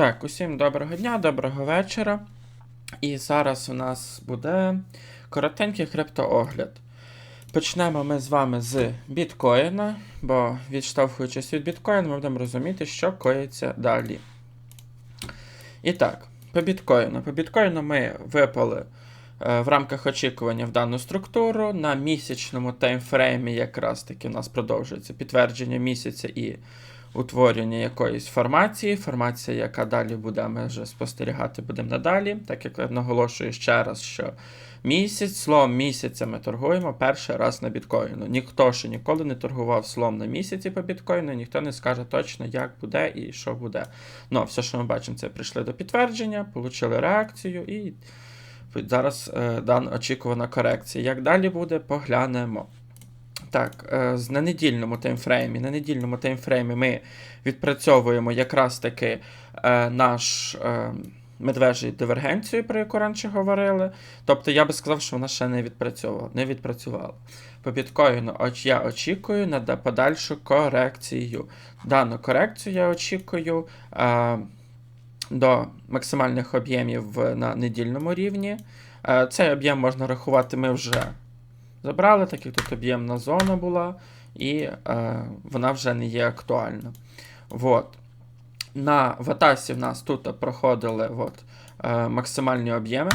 Так, усім доброго дня, доброго вечора. І зараз у нас буде коротенький криптоогляд. Почнемо ми з вами з біткоїна, бо відштовхуючись від біткоїна, ми будемо розуміти, що коїться далі. І так, по біткоїну. По біткоїну ми випали е, в рамках очікування в дану структуру. На місячному таймфреймі якраз таки у нас продовжується підтвердження місяця і утворення якоїсь формації. Формація, яка далі буде, ми вже спостерігати будемо надалі. Так як наголошую ще раз, що місяць, словом місяця ми торгуємо перший раз на біткоїну. Ніхто ще ніколи не торгував словом на місяці по біткоїну, ніхто не скаже точно, як буде і що буде. Ну, все, що ми бачимо, це прийшли до підтвердження, отримали реакцію і. Зараз е, дана очікувана корекція. Як далі буде, поглянемо. Так, е, на недільному таймфреймі. На недільному таймфреймі ми відпрацьовуємо якраз таки е, наш е, медвежий дивергенцію, про яку раніше говорили. Тобто я би сказав, що вона ще не відпрацьовувала. Не відпрацювала. По біткоїну я очікую на подальшу корекцію. Дану корекцію я очікую до максимальних об'ємів на недільному рівні. Цей об'єм можна рахувати, ми вже забрали, так як тут об'ємна зона була, і е, вона вже не є актуальна. Вот. На Ватасі в нас тут проходили от, е, максимальні об'єми.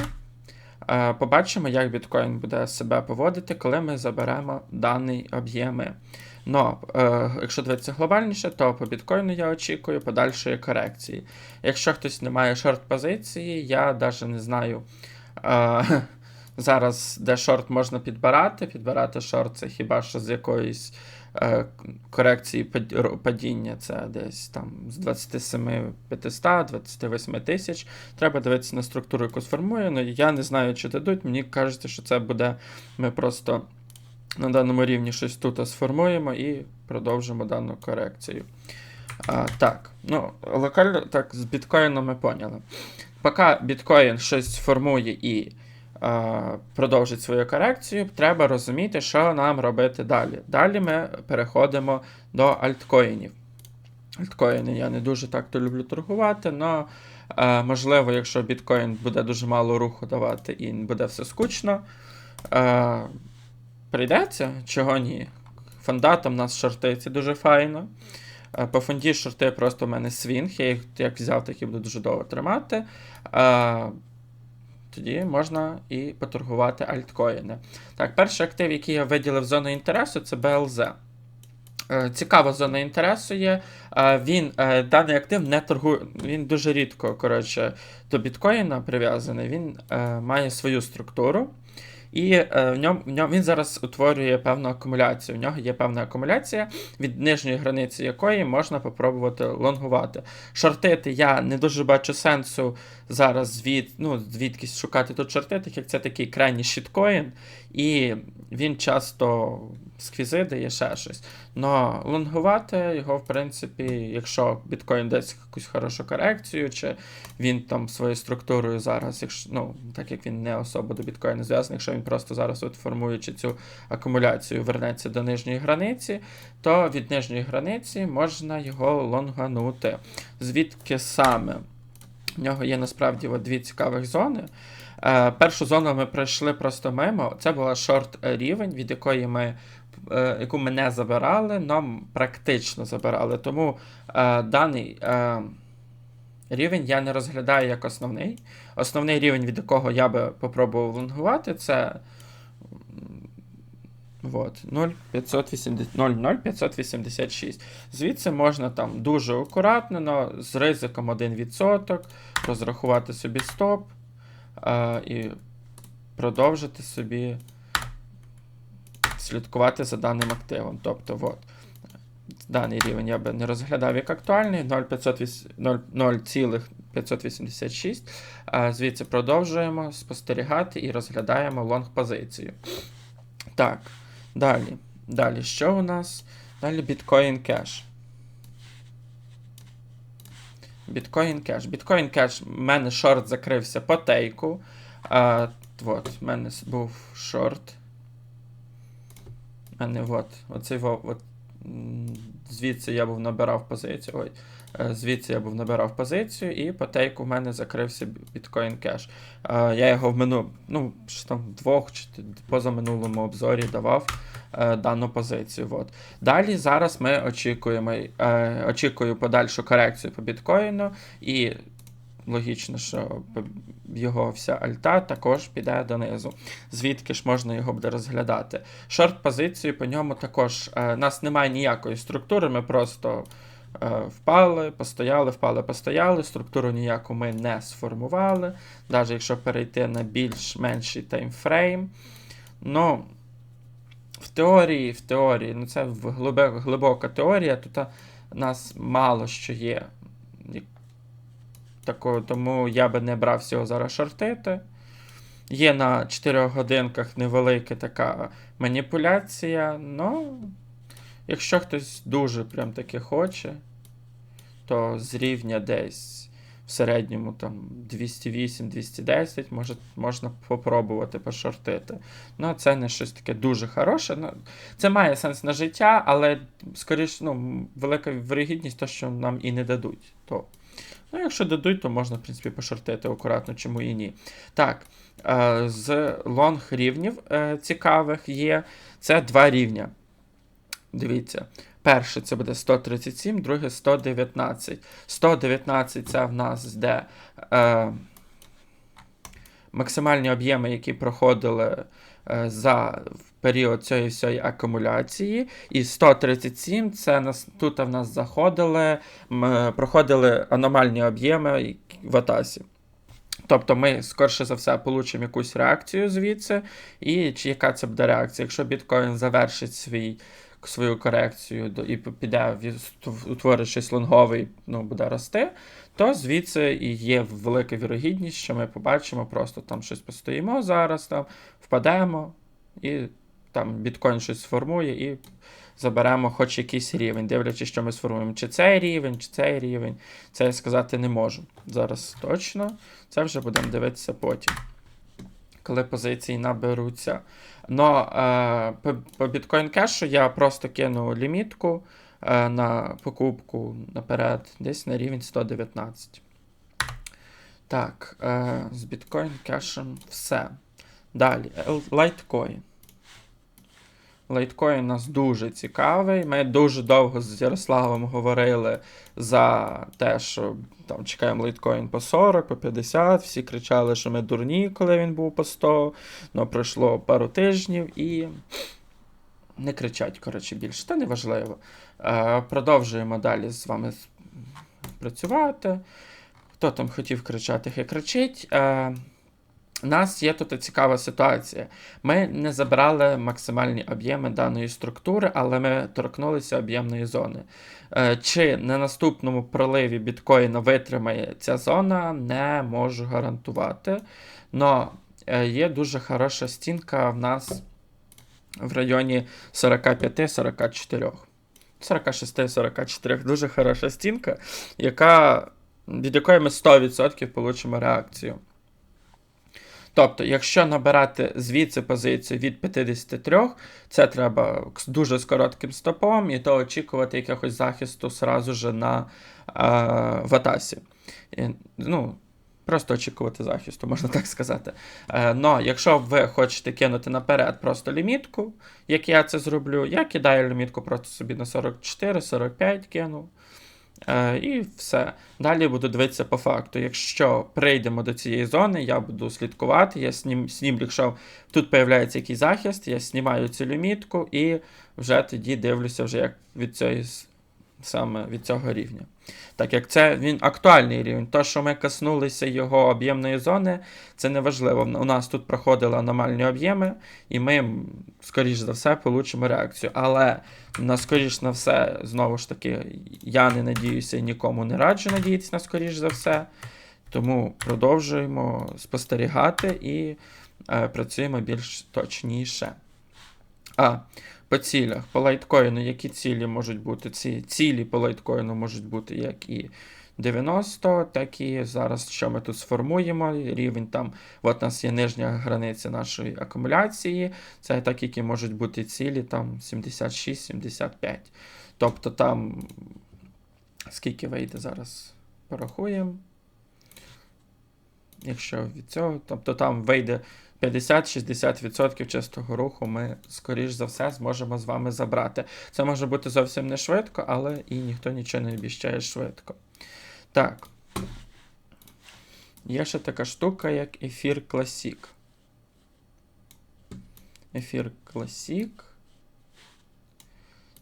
Е, побачимо, як біткоін буде себе поводити, коли ми заберемо дані об'єми. Но, е, якщо дивитися глобальніше, то по біткоїну я очікую подальшої корекції. Якщо хтось не має шорт-позиції, я навіть не знаю. Е, Зараз, де шорт можна підбирати, підбирати шорт це хіба що з якоїсь е, корекції падіння, це десь там з 27 500, 28 тисяч. Треба дивитися на структуру, яку сформує. Ну, я не знаю, чи дадуть. Мені кажеться, що це буде. Ми просто на даному рівні щось тут сформуємо і продовжимо дану корекцію. А, так, ну, локально так, з біткоїном ми поняли. Поки біткоін щось формує і продовжить свою корекцію, треба розуміти, що нам робити далі. Далі ми переходимо до альткоїнів. Альткоїни я не дуже так то люблю торгувати, але можливо, якщо біткоін буде дуже мало руху давати і буде все скучно, е, прийдеться, чого ні. Фондатом у нас шортиться дуже файно. Е, По фонді шорти просто в мене свінг, я їх як взяв, так і буду дуже довго тримати. Е, Тоді можна і поторгувати альткоїни. Так, перший актив, який я виділив зону інтересу, це BLZ. Е, Цікава зона інтересу є. Е, Він, е, даний актив не торгує, він дуже рідко коротше, до біткоїна прив'язаний, він має свою структуру. І е, в ньому, в ньому він зараз утворює певну акумуляцію. В нього є певна акумуляція, від нижньої границі якої можна попробувати лонгувати. Шортити я не дуже бачу сенсу зараз звід, ну, звідкись шукати тут шорти, так як це такий крайній щіткоін, і він часто сквізидає ще щось. Но лонгувати його, в принципі, якщо біткоін дасть якусь хорошу корекцію, чи він там своєю структурою зараз, якщо, ну, так як він не особо до біткоїну зв'язаний, якщо він просто зараз, от формуючи цю акумуляцію, вернеться до нижньої границі, то від нижньої границі можна його лонганути. Звідки саме? В нього є насправді от дві цікавих зони. Е, першу зону ми пройшли просто мимо. Це була шорт рівень, від якої ми, яку ми не забирали, нам практично забирали. Тому е, даний е, рівень я не розглядаю як основний. Основний рівень, від якого я би попробував лонгувати, це 0,580 0,0586. Звідси можна там дуже акуратно, но з ризиком 1% розрахувати собі стоп а, і продовжити собі слідкувати за даним активом. Тобто, от, даний рівень я би не розглядав як актуальний 0,586. Звідси продовжуємо спостерігати і розглядаємо лонг позицію. Так, далі. Далі, що у нас? Далі Bitcoin Cash. Bitcoin Cash. Bitcoin Cash, в мене шорт закрився по тейку. От, в мене був шорт. У мене от, оцей от, звідси я був набирав позицію. Ой, Е, Звідси я був набирав позицію, і по тейку в мене закрився біткоін кеш. Е, Я його в мину, ну, там двох чи позаминулому обзорі давав е, дану позицію. От. Далі зараз ми очікуємо, очікую подальшу корекцію по біткоїну, і логічно, що його вся альта також піде донизу. Звідки ж можна його буде розглядати? Шорт позицію по ньому також. У нас немає ніякої структури, ми просто е, впали, постояли, впали, постояли. Структуру ніяку ми не сформували. Навіть якщо перейти на більш менший таймфрейм. Ну, в теорії, в теорії, ну це в глибока теорія, тут а, нас мало що є. Тако, тому я би не брав всього зараз шортити. Є на 4 годинках невелика така маніпуляція. Ну, якщо хтось дуже прям таки хоче, то з рівня десь в середньому там 208-210 може, можна попробувати пошортити. Ну, це не щось таке дуже хороше. Ну, це має сенс на життя, але скоріш, ну, велика вирогідність, то, що нам і не дадуть. То. Ну, якщо дадуть, то можна, в принципі, пошортити акуратно, чому і ні. Так, е, з лонг рівнів е, цікавих є. Це два рівня. Дивіться. Перше це буде 137, друге 119. 119 це в нас де е, максимальні об'єми, які проходили е, за період цієї всієї акумуляції. І 137 це нас, тут в нас заходили, проходили аномальні об'єми в атасі. Тобто ми, скорше за все, получимо якусь реакцію звідси, і чи яка це буде реакція? Якщо біткоін завершить свій, свою корекцію і піде утворить щось лонговий, ну, буде рости, то звідси і є велика вірогідність, що ми побачимо, просто там щось постоїмо зараз, там впадемо, і там біткоін щось сформує і заберемо хоч якийсь рівень, дивлячись, що ми сформуємо, чи цей рівень, чи цей рівень. Це я сказати не можу. Зараз точно. Це вже будемо дивитися потім. Коли позиції наберуться. Но е, по, по біткоін кешу я просто кину лімітку е, на покупку наперед, десь на рівень 119. Так, е, з біткоін кешем все. Далі, лайткоін. Лайткоін нас дуже цікавий. Ми дуже довго з Ярославом говорили за те, що там чекаємо лайткоін по 40, по 50. Всі кричали, що ми дурні, коли він був по 100. Ну, пройшло пару тижнів і не кричать, коротше, більше. Та неважливо. Е, продовжуємо далі з вами працювати. Хто там хотів кричати, хай кричить. Е, у нас є тут цікава ситуація. Ми не забрали максимальні об'єми даної структури, але ми торкнулися об'ємної зони. Е, Чи на наступному проливі біткоїна витримає ця зона, не можу гарантувати. Но е, є дуже хороша стінка в нас в районі 45-44. 46-44. Дуже хороша стінка, яка, від якої ми 100% получимо реакцію. Тобто, якщо набирати звідси позицію від 53, це треба дуже з коротким стопом, і то очікувати якогось захисту сразу же на е, ватасі. І, ну, просто очікувати захисту, можна так сказати. Е, но якщо ви хочете кинути наперед просто лімітку, як я це зроблю, я кидаю лімітку просто собі на 44-45 кину. Е, і все. Далі буду дивитися по факту. Якщо прийдемо до цієї зони, я буду слідкувати. Я снім, снім якщо тут появляється якийсь захист, я знімаю цю лімітку і вже тоді дивлюся, вже як від цієї саме від цього рівня. Так як це він актуальний рівень. То, що ми коснулися його об'ємної зони, це не важливо. У нас тут проходили аномальні об'єми, і ми, скоріш за все, получимо реакцію. Але на скоріш на все, знову ж таки, я не надіюся і нікому не раджу надіятися на скоріш за все. Тому продовжуємо спостерігати і е, працюємо більш точніше. А, по цілях, по лайткоїну, які цілі можуть бути? Ці цілі по лайткоїну можуть бути як і 90, так і зараз, що ми тут сформуємо, рівень там, от у нас є нижня границя нашої акумуляції, це так, які можуть бути цілі там 76-75. Тобто там Скільки вийде зараз? Порахуємо. Якщо від цього, тобто там вийде 50-60% чистого руху, ми, скоріш за все, зможемо з вами забрати. Це може бути зовсім не швидко, але і ніхто нічого не обіщає швидко. Так. Є ще така штука, як ефір Classic. Ефір Classic.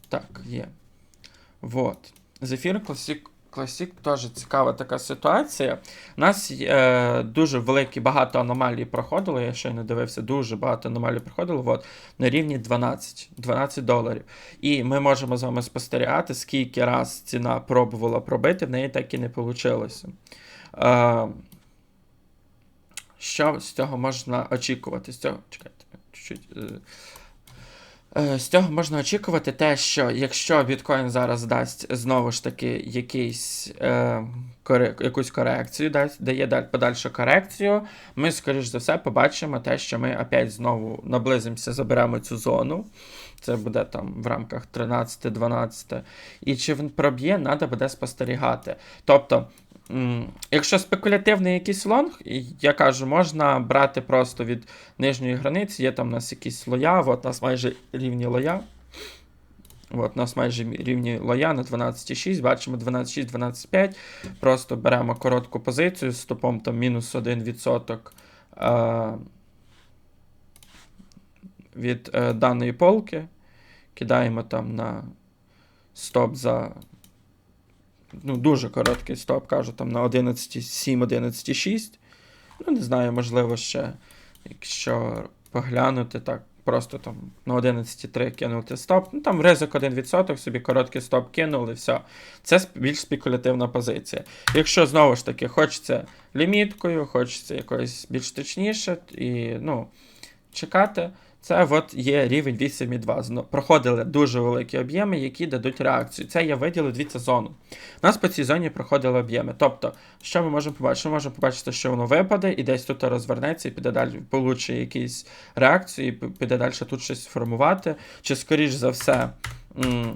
Так, є. Вот. З ефір Classic, Classic теж цікава така ситуація. У нас е, дуже великі багато аномалій проходило. Я ще не дивився, дуже багато аномалій проходило. Вот, на рівні 12, 12 доларів. І ми можемо з вами спостерігати, скільки раз ціна пробувала пробити, в неї так і не вийшло. Е, що з цього можна очікувати? З цього, чекайте, чуть-чуть. Е, З цього можна очікувати те, що якщо біткоін зараз дасть знову ж таки якийсь, е, коре, якусь корекцію, дасть, дає подальшу корекцію, ми, скоріш за все, побачимо те, що ми опять знову наблизимося, заберемо цю зону. Це буде там в рамках 13-12. І чи він проб'є, треба буде спостерігати. Тобто, якщо спекулятивний якийсь лонг, я кажу, можна брати просто від нижньої границі, є там у нас якісь лоя, от у нас майже рівні лоя. От, у нас майже рівні лоя на 12,6, бачимо 12,6, 12,5. Просто беремо коротку позицію з стопом там мінус 1% е, від е, даної полки. Кидаємо там на стоп за. Ну, дуже короткий стоп, кажу, там на 11,7, 11,6. Ну, не знаю, можливо, ще, якщо поглянути так, просто там на 11,3 кинути стоп. Ну там ризик 1%, собі короткий стоп кинули, все. Це більш спекулятивна позиція. Якщо знову ж таки хочеться ліміткою, хочеться якось більш точніше і ну, чекати. Це от є рівень 8,2. Зно- Проходили дуже великі об'єми, які дадуть реакцію. Це я виділив дивіться зону. У нас по цій зоні проходили об'єми. Тобто, що ми можемо побачити? Ми можемо побачити, що воно випаде, і десь тут розвернеться, і піде далі, получить якісь реакції, і піде далі тут щось формувати. Чи, скоріш за все,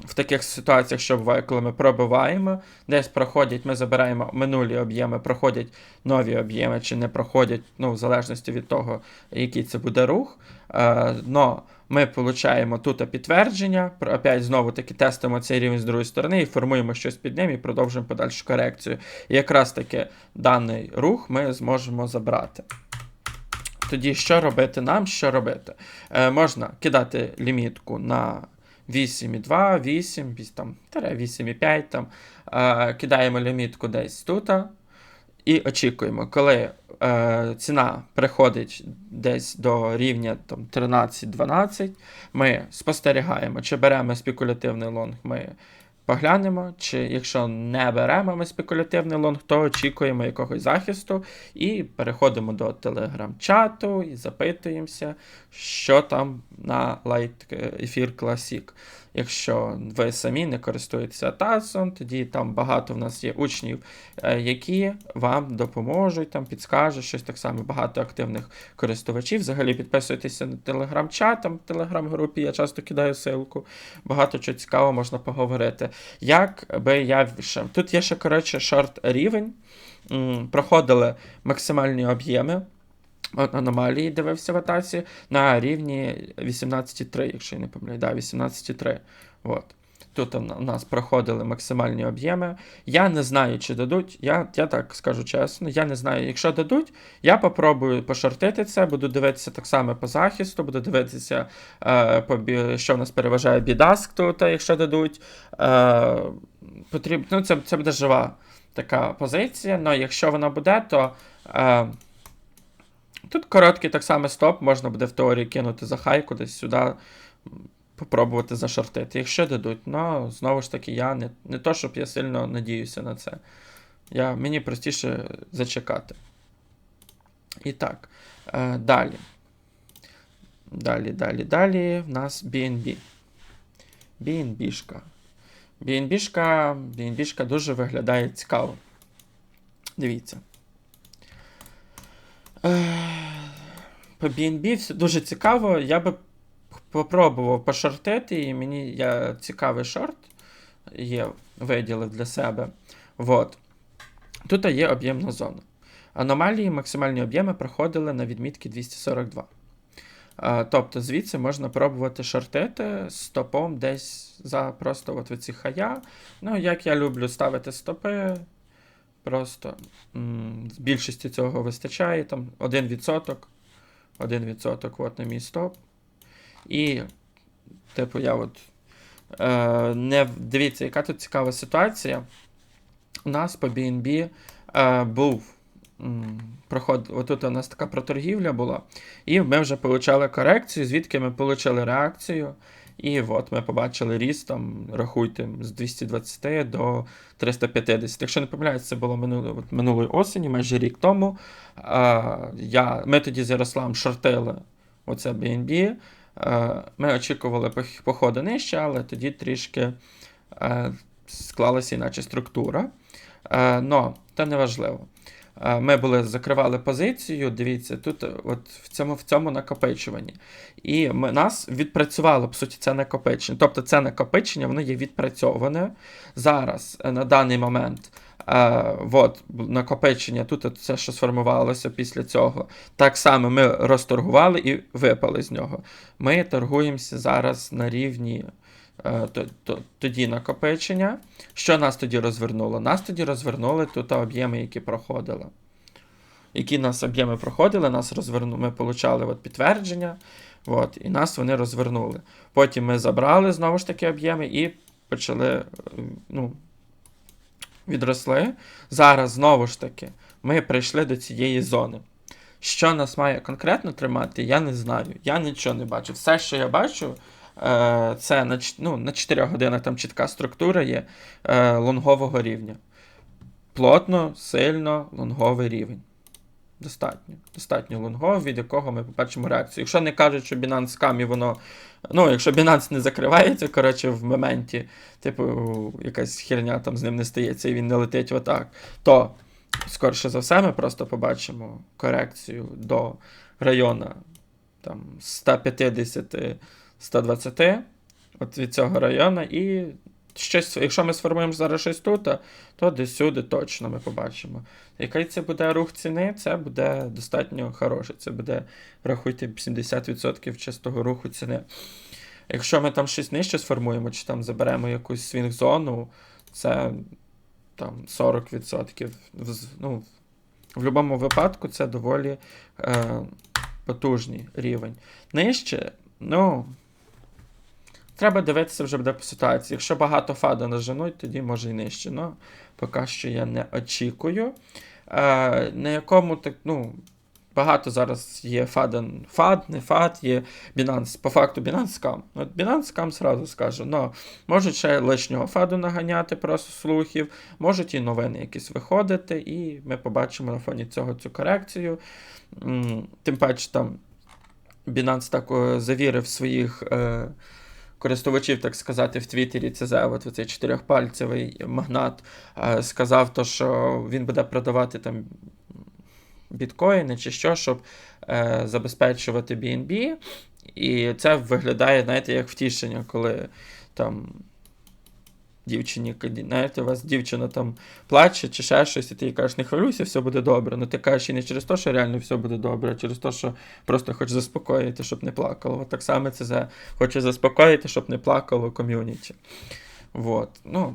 в таких ситуаціях, що буває, коли ми пробиваємо, десь проходять, ми забираємо минулі об'єми, проходять нові об'єми, чи не проходять, ну, в залежності від того, який це буде рух. Е, но ми получаємо тут підтвердження, опять знову таки тестимо цей рівень з другої сторони і формуємо щось під ним і продовжуємо подальшу корекцію. І якраз таки даний рух ми зможемо забрати. Тоді що робити нам? Що робити? Е, можна кидати лімітку на 8,2, 8, вісь там, тире 8,5 там. Е, кидаємо лімітку десь тут. І очікуємо, коли е, ціна приходить десь до рівня там, 13-12, ми спостерігаємо, чи беремо спекулятивний лонг, ми поглянемо, чи якщо не беремо ми спекулятивний лонг, то очікуємо якогось захисту і переходимо до телеграм-чату і запитуємося, що там на Light Ефір Classic. Якщо ви самі не користуєтеся TASом, тоді там багато в нас є учнів, е, які вам допоможуть, там підскажуть щось так само. Багато активних користувачів. Взагалі підписуйтеся на телеграм-чат, там в телеграм-групі я часто кидаю ссылку. Багато чого цікавого можна поговорити. Як би я. Тут є ще, коротше, шорт рівень. Проходили максимальні об'єми. От аномалії дивився в атаці на рівні 18,3, якщо я не помиляю, да, 18,3. От. Тут у нас проходили максимальні об'єми. Я не знаю, чи дадуть. Я, я так скажу чесно, я не знаю. Якщо дадуть, я попробую пошортити це, буду дивитися так само по захисту, буду дивитися, е, по, що в нас переважає бідаск тут, якщо дадуть. Е, потрібно, ну, це, це буде жива така позиція, але якщо вона буде, то. Е, Тут короткий так само стоп, можна буде в теорії кинути за хай кудись сюди, попробувати зашортити. Якщо дадуть, ну знову ж таки, я не, не то, щоб я сильно надіюся на це. Я, мені простіше зачекати. І так, е, далі. Далі, далі, далі. В нас BNB. BNB-шка. BNB-шка, BNB-шка дуже виглядає цікаво. Дивіться. Е, По BNB все дуже цікаво. Я би попробував пошортити, і мені я цікавий шорт. є, виділив для себе. Вот. Тут є об'ємна зона. Аномалії максимальні об'єми проходили на відмітки 242. Тобто звідси можна пробувати шортити стопом десь за просто от ці хая. Ну, як я люблю ставити стопи, просто з більшості цього вистачає. Там 1%. 1% от на мій стоп. І, типу, я от. Е, не, дивіться, яка тут цікава ситуація. У нас по BNB е, був. м, Проход, отут у нас така проторгівля була. І ми вже отримали корекцію, звідки ми отримали реакцію. І от ми побачили ріст, там, рахуйте, з 220 до 350. Якщо не помиляюсь, це було минуло, от, минулої осені, майже рік тому. А, я, ми тоді з Ярославом шортили оце BNB. Е, Ми очікували походу нижче, але тоді трішки е, склалася іначе структура. Е, Но це не важливо. Е, Ми були, закривали позицію. Дивіться, тут е, от в цьому, в цьому накопичуванні. І ми, нас відпрацювало, по суті, це накопичення. Тобто це накопичення, воно є відпрацьоване. Зараз, е, на даний момент, е, от, накопичення, тут це, що сформувалося після цього. Так само ми розторгували і випали з нього. Ми торгуємося зараз на рівні тоді накопичення. Що нас тоді розвернуло? Нас тоді розвернули тут об'єми, які проходили. Які нас об'єми проходили, нас розвернули, ми отримали от підтвердження, от, і нас вони розвернули. Потім ми забрали знову ж таки об'єми і почали е, ну, відросли. Зараз знову ж таки ми прийшли до цієї зони. Що нас має конкретно тримати, я не знаю. Я нічого не бачу. Все, що я бачу, е, це на, ну, на 4 годинах там чітка структура є е, лонгового рівня. Плотно, сильно лонговий рівень. Достатньо. Достатньо лонговий, від якого ми побачимо реакцію. Якщо не кажуть, що Binance Scam і воно. Ну, якщо Binance не закривається, коротше, в моменті, типу, якась херня там з ним не стається і він не летить отак, то скорше за все, ми просто побачимо корекцію до району там 150-120 от від цього району, і щось, якщо ми сформуємо зараз щось тут, то десь сюди точно ми побачимо. Який це буде рух ціни, це буде достатньо хороше. Це буде, рахуйте, 70% чистого руху ціни. Якщо ми там щось нижче сформуємо, чи там заберемо якусь свінг-зону, це там 40%. В- Ну, в будь-якому випадку це доволі е, потужний рівень. Нижче, ну. Треба дивитися вже буде по ситуації. Якщо багато фаду наженуть, тоді може і нижче. Ну, поки що я не очікую. Е, на якому так, ну, багато зараз є фаден, фад, не фад, є Binance, по факту Binance Scam. От Binance Scam зразу скажу, ну, можуть ще лишнього фаду наганяти, просто слухів, можуть і новини якісь виходити, і ми побачимо на фоні цього цю корекцію. Тим паче там Binance так е, завірив своїх. Е, користувачів, так сказати, в Твіттері це за от цей чотирьохпальцевий магнат е, сказав, то, що він буде продавати там біткоїни чи що, щоб е, забезпечувати BNB. І це виглядає, знаєте, як втішення, коли там. Дівчині, знаєте, у вас дівчина там плаче чи ще щось, і ти їй кажеш, не хвилюйся, все буде добре. Ну ти кажеш і не через те, що реально все буде добре, а через те, що просто хочеш заспокоїти, щоб не плакало. От так само це за хоче заспокоїти, щоб не плакало ком'юніті. Вот. Ну,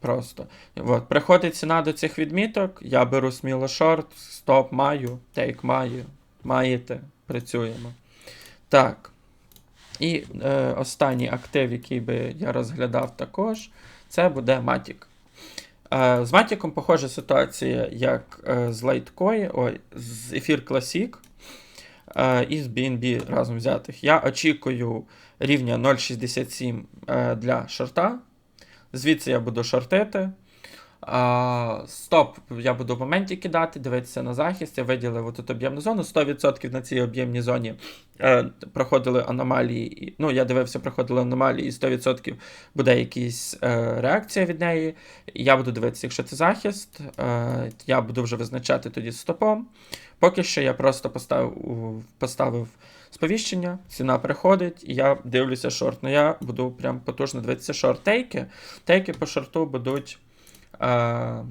просто. От. Приходить ціна до цих відміток, я беру сміло шорт, стоп маю, тейк маю, маєте, працюємо. Так. І е, останній актив, який би я розглядав також, це буде Matic. Е, з Matic похожа ситуація, як е, з Litecoin, ой, з Ефір Classic е, і з BNB разом взятих. Я очікую рівня 0,67 е, для шорта. Звідси я буду шортити. А, стоп, я буду в моменті кидати, дивитися на захист. Я виділив тут об'ємну зону. 100% на цій об'ємній зоні е, проходили аномалії. Ну, я дивився, проходили аномалії, і 100% буде якась е, реакція від неї. Я буду дивитися, якщо це захист, е, я буду вже визначати тоді стопом. Поки що я просто поставив, поставив сповіщення, ціна приходить, і я дивлюся шорт. Ну я буду прям потужно дивитися шорт. Тейки. Тейки по шорту будуть. Е,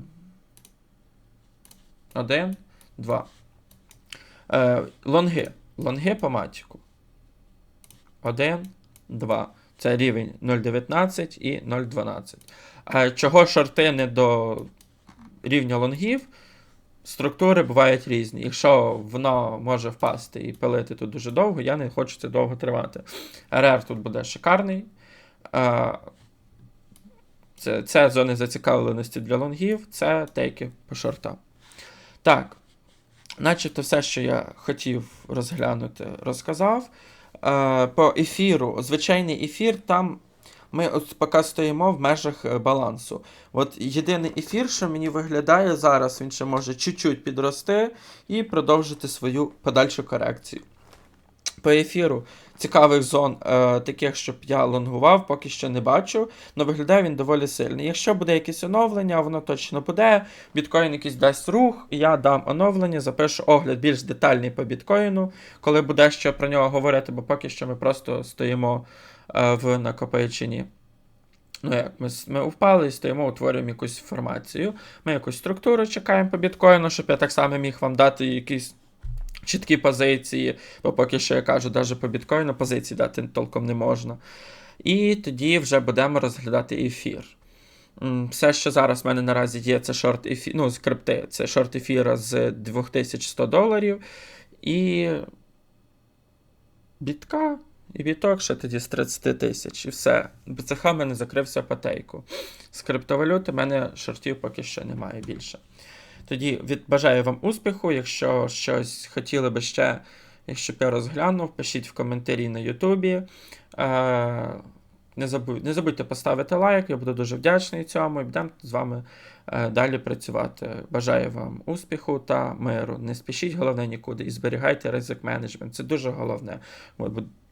один, два. Е, лонги. Лонги по матіку. Один, два. Це рівень 0,19 і 0,12. Е, чого шорти не до рівня лонгів? Структури бувають різні. Якщо воно може впасти і пилити тут дуже довго, я не хочу це довго тривати. РР тут буде шикарний. Це, це зони зацікавленості для лонгів, це тейки по шортам. Так. Начебто все, що я хотів розглянути, розказав. Е, по ефіру, звичайний ефір, там ми от поки стоїмо в межах е, балансу. От єдиний ефір, що мені виглядає зараз, він ще може чуть-чуть підрости і продовжити свою подальшу корекцію. По ефіру цікавих зон, е, таких, щоб я лонгував, поки що не бачу, але виглядає він доволі сильний. Якщо буде якесь оновлення, воно точно буде. Біткоін якийсь дасть рух, я дам оновлення, запишу огляд більш детальний по біткоїну, коли буде що про нього говорити, бо поки що ми просто стоїмо е, в накопиченні. Ну як, ми, ми впали і стоїмо, утворюємо якусь інформацію. Ми якусь структуру чекаємо по біткоїну, щоб я так само міг вам дати якісь чіткі позиції, бо поки що я кажу, навіть по біткоїну позиції дати толком не можна. І тоді вже будемо розглядати ефір. Все, що зараз в мене наразі є, це шорт ефір, ну, з крипти, це шорт ефіра з 2100 доларів. І бітка, і біток ще тоді з 30 тисяч. І все. БЦХ в мене закрився потейку. З криптовалюти в мене шортів поки що немає більше. Тоді від, бажаю вам успіху. Якщо щось хотіли би ще, якщо б я розглянув, пишіть в коментарі на Ютубі. Е, не, забудь, не забудьте поставити лайк, я буду дуже вдячний цьому і будемо з вами е, далі працювати. Бажаю вам успіху та миру. Не спішіть, головне нікуди, і зберігайте ризик менеджмент. Це дуже головне.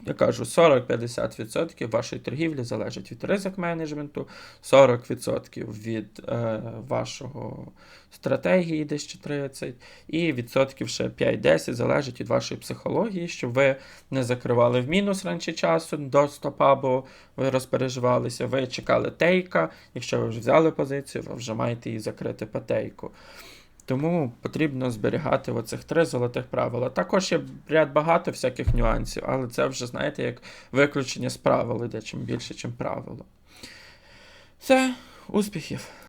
Я кажу, 40-50% вашої торгівлі залежить від ризик менеджменту, 40% від е, вашого стратегії, десь чи 30%, і відсотків ще 5-10 залежить від вашої психології, щоб ви не закривали в мінус раніше часу до стопа, бо ви розпереживалися, ви чекали тейка. Якщо ви вже взяли позицію, ви вже маєте її закрити по тейку. Тому потрібно зберігати оцих три золотих правила. Також є ряд багато всяких нюансів, але це вже, знаєте, як виключення з правил іде чим більше, чим правило. Все, успіхів!